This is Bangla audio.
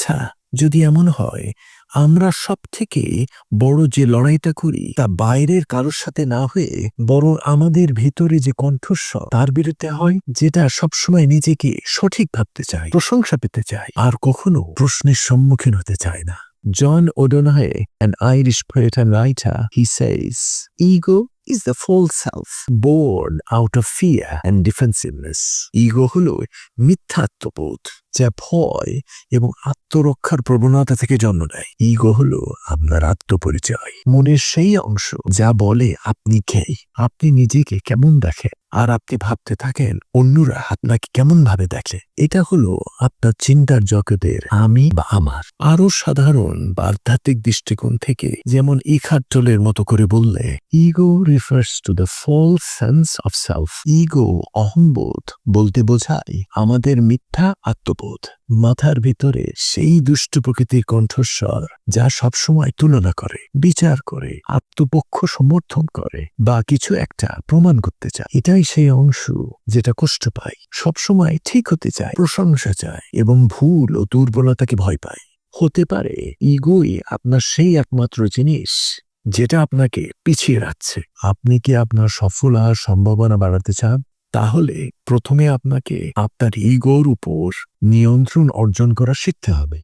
আচ্ছা যদি এমন হয় আমরা সব থেকে বড় যে লড়াইটা করি তা বাইরের কারোর সাথে না হয়ে বরং আমাদের ভিতরে যে কণ্ঠস্বর তার বিরুদ্ধে হয় যেটা সবসময় নিজেকে সঠিক ভাবতে চায় প্রশংসা পেতে চায় আর কখনো প্রশ্নের সম্মুখীন হতে চায় না। John O'Donoghue, an Irish poet and writer, he says, Ego is the false self. Born out of fear and defensiveness. Ego হলো মিথ্যাত্মবোধ যা ভয় এবং আত্মরক্ষার প্রবণতা থেকে জন্ম নেয়। ইগো হলো আপনার আত্মপরিচয়। মনের সেই অংশ যা বলে আপনি কে, আপনি নিজেকে কেমন দেখেন। আর আপনি ভাবতে থাকেন, অন্যরা আপনাকে কেমন ভাবে দেখে? এটা হলো আপনার চিন্তার জগতের আমি বা আমার। আরও সাধারণ বা দৃষ্টিকোণ থেকে যেমন ইখাট্টলের মতো করে বললে ego refers to the full sense of self ego অহংবোধ বলতে বোঝায় আমাদের মিথ্যা আত্মবোধ। মাথার ভিতরে সেই দুষ্ট প্রকৃতির কণ্ঠস্বর যা সবসময় তুলনা করে, বিচার করে, আত্মপক্ষ সমর্থন করে বা কিছু একটা প্রমাণ করতে চায়। এটাই সেই অংশ যেটা কষ্ট পায়, সবসময় ঠিক হতে চায়, প্রশংসা চায় এবং ভুল ও দুর্বলতাকে ভয় পায়। হতে পারে ইগোই আপনার সেই একমাত্র জিনিস যেটা আপনাকে পিছিয়ে রাখছে। আপনি কি আপনার সফল আর সম্ভাবনা বাড়াতে চান? তাহলে প্রথমে আপনাকে আপনার ইগোর উপর নিয়ন্ত্রণ অর্জন করা শিখতে হবে।